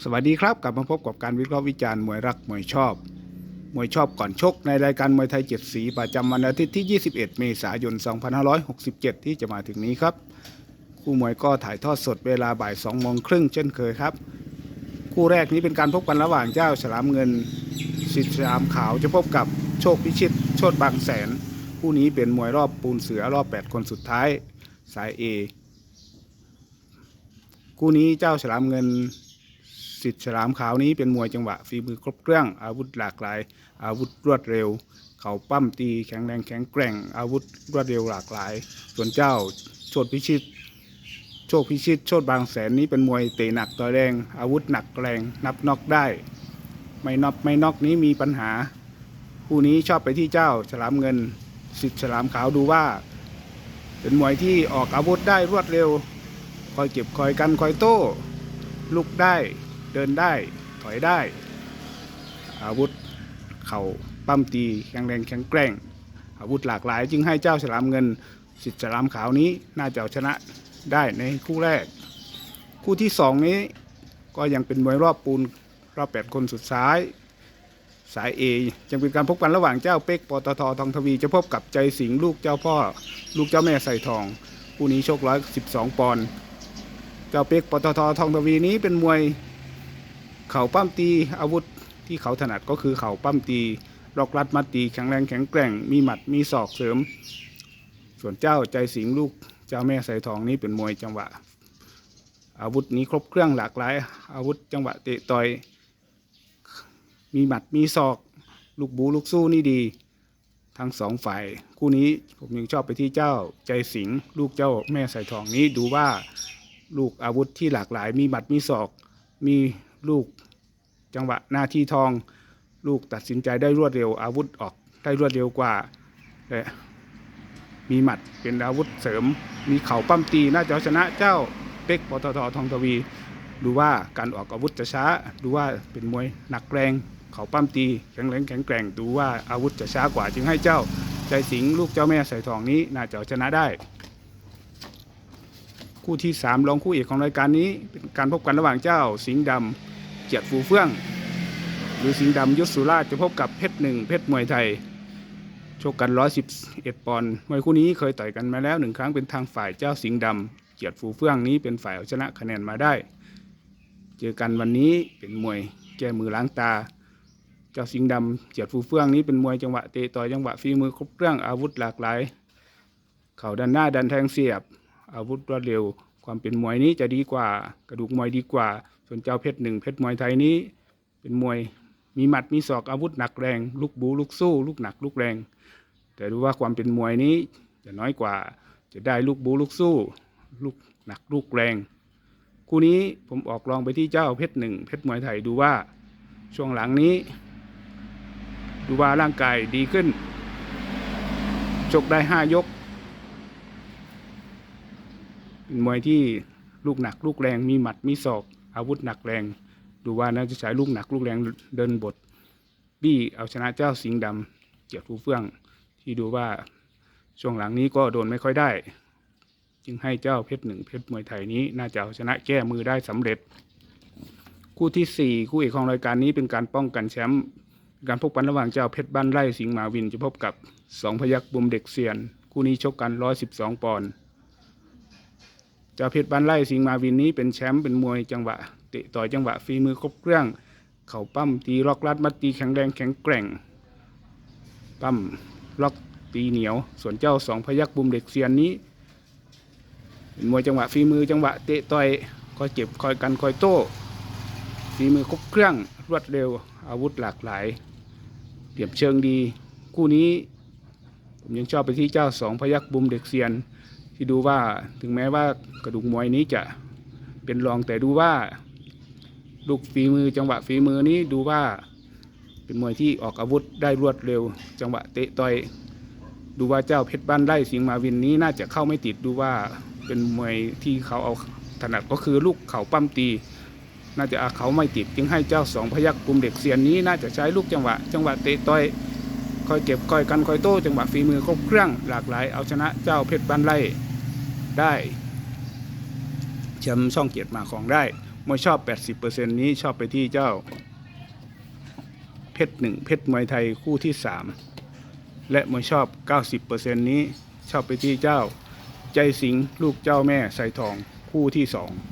สวัสดีครับกลับมาพบกับการวิเคราะห์วิจารณ์มวยรักมวยชอบ มวยชอบก่อนชกในรายการมวยไทยเจ็ดสีประจำวันอาทิตย์ที่ 21 เมษายน 2567 ที่จะมาถึงนี้ครับคู่มวยก็ถ่ายทอดสดเวลาบ่าย2โมงครึ่งเช่นเคยครับ คู่แรกนี้เป็นการพบกันระหว่างเจ้าฉลามเงินสิทธิ์ฉลามขาวจะพบกับโชคพิชิต โชดบางแสน คู่นี้เป็นมวยรอบปูนเสือรอบ 8 คนสุดท้ายสาย A คู่นี้เจ้าฉลามเงิน สิทธิ์ฉลามขาวนี้เป็นมวยจังหวะฝีมือครบเครื่อง อาวุธหลากหลาย อาวุธรวดเร็ว เข่าปั้มตีแข็งแรงแข็งแกร่ง อาวุธรวดเร็วหลากหลาย ส่วนเจ้าโชดพิชิต โชคพิชิต โชดบางแสนนี้เป็นมวยเตะหนักต่อยแรง อาวุธหนักแรงนับน็อกได้ ไม่น็อกไม่น็อกนี้มีปัญหาคู่นี้ชอบไปที่เจ้าฉลามเงิน สิทธิ์ฉลามขาวดูว่า เป็นมวยที่ออกอาวุธได้รวดเร็ว คอยเก็บคอยกันคอยโต้ลุกได้ เดินได้ถอยได้ อาวุธเข่าปั้มตีแข็งแรงแข็งแกร่ง อาวุธหลากหลาย จึงให้เจ้าฉลามเงินสิทธิ์ฉลามขาวนี้น่าจะเอาชนะได้ในคู่แรก คู่ที่สองนี้ก็ยังเป็นมวยรอบปูนรอบแปดคนสุดท้าย สายเอยังเป็นการพบกันระหว่างเจ้าเป๊กปตททองทวี จะพบกับใจสิงลูกเจ้าพ่อ ลูกเจ้าแม่ใส่ทองคู่นี้โชกร้อยสิบสองปอนด์เจ้าเป๊กปตททองทวีนี้เป็นมวย เข่าปั้มตีอาวุธที่เขาถนัดก็คือเข่าปั้มตีลอกรัดมัดตีแข็งแรงแข็งแกร่งมีหมัดมีศอกเสริม ส่วนเจ้าใจสิงลูกเจ้าแม่ใส่ทองนี้เป็นมวยจังหวะ อาวุธนี้ครบเครื่องหลากหลาย อาวุธจังหวะเตะต่อย มีหมัดมีศอก ลูกบูลูกสู้นี่ดี ทั้งสองฝ่าย คู่นี้ผมยังชอบไปที่เจ้าใจสิงลูกเจ้าแม่ใส่ทองนี้ดูว่าลูกอาวุธที่หลากหลาย มีหมัดมีศอก มี ลูกจังหวะหน้าที่ทอง ลูกตัดสินใจได้รวดเร็วอาวุธออกได้รวดเร็วกว่าและมีหมัดเป็นอาวุธเสริม มีเข่าปั้มตีน่าจะชนะเจ้าเป็กปตททองทวี ดูว่าการออกอาวุธจะช้า ดูว่าเป็นมวยหนักแรงเข่าปั้มตีแข็งแรงแข็งแกร่งดูว่าอาวุธจะช้ากว่าจึงให้เจ้าใจสิงลูกเจ้าแม่ใส่ทองนี้น่าจะชนะได้ คู่ที่สามรองคู่เอกของรายการนี้เป็นการพบกันระหว่างเจ้าสิงห์ดำ เจียดฟูเฟื่อง หรือสิงห์ดำยศสุราชจะพบกับเพชรหนึ่งเพชรมวยไทย ชกกัน 111 ปอนด์มวยคู่นี้เคยต่อยกันมาแล้วหนึ่งครั้งเป็นทางฝ่ายเจ้าสิงห์ดำเจียดฟูเฟื่องนี้เป็นฝ่ายเอาชนะคะแนนมาได้ เจอกันวันนี้เป็นมวยแก้มือล้างตาเจ้าสิงห์ดำเจียดฟูเฟื่องนี้เป็นมวยจังหวะเตะต่อยจังหวะฝีมือครบเครื่องอาวุธหลากหลาย เข่าดันหน้าดันแทงเสียบ อาวุธรวดเร็ว ความเป็นมวยนี้จะดีกว่า กระดูกมวยดีกว่า ส่วนเจ้าเพชรหนึ่งเพชรมวยไทยนี้ เป็นมวยมีหมัดมีศอกอาวุธหนักแรง ลูกบูลูกสู้ ลูกหนักลูกแรง แต่ดูว่าความเป็นมวยนี้จะน้อยกว่าจะได้ลูกบูลูกสู้ ลูกหนักลูกแรง คู่นี้ผมออกลองไปที่เจ้าเพชรหนึ่งเพชรมวยไทยดูว่าช่วงหลังนี้ ดูว่าร่างกายดีขึ้นชกได้ห้ายกเป็นมวยที่ลูกหนักลูกแรงมีหมัดมีศอก อาวุธหนักแรง ดูว่าน่าจะใช้ลูกหนักลูกแรงเดินบทบี้เอาชนะเจ้าสิงห์ดำเจียดฟูเฟื่อง ที่ดูว่าช่วงหลังนี้ก็โดนไม่ค่อยได้ จึงให้เจ้าเพชรหนึ่งเพชรมวยไทยนี้น่าจะเอาชนะแก้มือได้สำเร็จ คู่ที่สี่คู่เอกของรายการนี้เป็นการป้องกันแชมป์การพบกันระหว่างเจ้าเพชรบ้านไร่สิงห์มาวินจะพบกับสองพยักบุมเด็กเซียน คู่นี้ชกกันร้อยสิบสองปอนด์ เจ้าเพชรบ้านไร่สิงห์มาวินนี้เป็นแชมป์เป็นมวยจังหวะเตะต่อยจังหวะฝีมือครบเครื่อง เข่าปั้มตีล็อกลัดมัดตีแข็งแรงแข็งแกร่ง ปั้มล็อกตีเหนียว ส่วนเจ้าสองพยักบุมเด็กเซียนนี้เป็นมวยจังหวะฝีมือจังหวะเตะต่อยคอยเจ็บคอยกันคอยโต้ฝีมือครบเครื่องรวดเร็วอาวุธหลากหลายเดี่ยมเชิงดี คู่นี้ผมยังชอบไปที่เจ้าสองพยักบุมเด็กเซียน ที่ดูว่าถึงแม้ว่ากระดูกมวยนี้จะเป็นรองแต่ดูว่าลูกฝีมือจังหวะฝีมือนี้ดูว่าเป็นมวยที่ออกอาวุธได้รวดเร็ว จังหวะเตะต่อยดูว่าเจ้าเพชรบ้านไร่สิงห์มาวินนี้น่าจะเข้าไม่ติดดูว่าเป็นมวยที่เขาเอาถนัดก็คือลูกเข่าปั้มตี น่าจะเอาเขาไม่ติดจึงให้เจ้าสองพยักกลุ่มเด็กเซียนนี้น่าจะใช้ลูกจังหวะ จังหวะเตะต่อย คอยเก็บคอยกันคอยโต้จังหวะฝีมือครบเครื่องหลากหลายเอาชนะเจ้าเพชรบันไลได้แชมป์ช่องเกียรติมาของได้มวยชอบ 80%นี้ชอบไปที่เจ้า เพชรหนึ่งเพชรมวยไทยคู่ที่ 3 และมวยชอบ 90%นี้ชอบไปที่เจ้า ใจสิงลูกเจ้าแม่ใส่ทองคู่ที่ 2